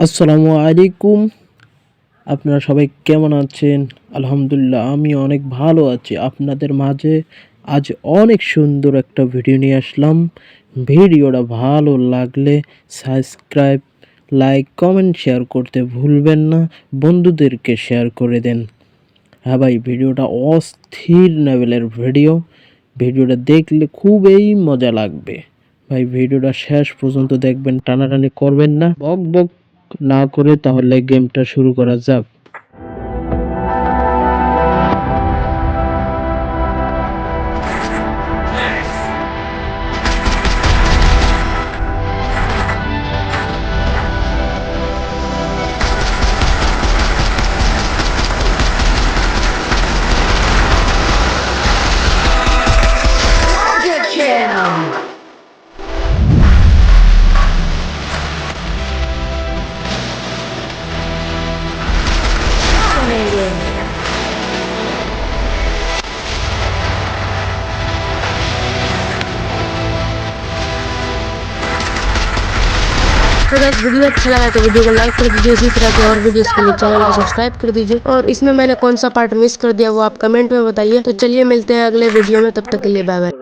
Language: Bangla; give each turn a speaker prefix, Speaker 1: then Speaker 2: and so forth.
Speaker 1: আসসালামু আলাইকুম। আপনারা সবাই কেমন আছেন? আলহামদুলিল্লাহ আমি অনেক ভালো আছি। আপনাদের মাঝে আজ অনেক সুন্দর একটা ভিডিও নিয়ে আসলাম। ভিডিওটা ভালো লাগলে সাবস্ক্রাইব, লাইক, কমেন্ট, শেয়ার করতে ভুলবেন না। বন্ধুদেরকে শেয়ার করে দেন। হ্যাঁ ভাই, ভিডিওটা অস্থির লেভেলের ভিডিও। ভিডিওটা দেখলে খুবই মজা লাগবে। ভাই, ভিডিওটা শেষ পর্যন্ত দেখবেন, টানাটানি করবেন না। বক বক না করে তাহলে গেমটা শুরু করা যাক।
Speaker 2: तो गैस वीडियो अच्छा लगा तो वीडियो को लाइक कर दीजिए, इसी तरह के और वीडियो के लिए चैनल को सब्सक्राइब कर दीजिए। और इसमें मैंने कौन सा पार्ट मिस कर दिया वो आप कमेंट में बताइए। तो चलिए मिलते हैं अगले वीडियो में, तब तक के लिए बाय बाय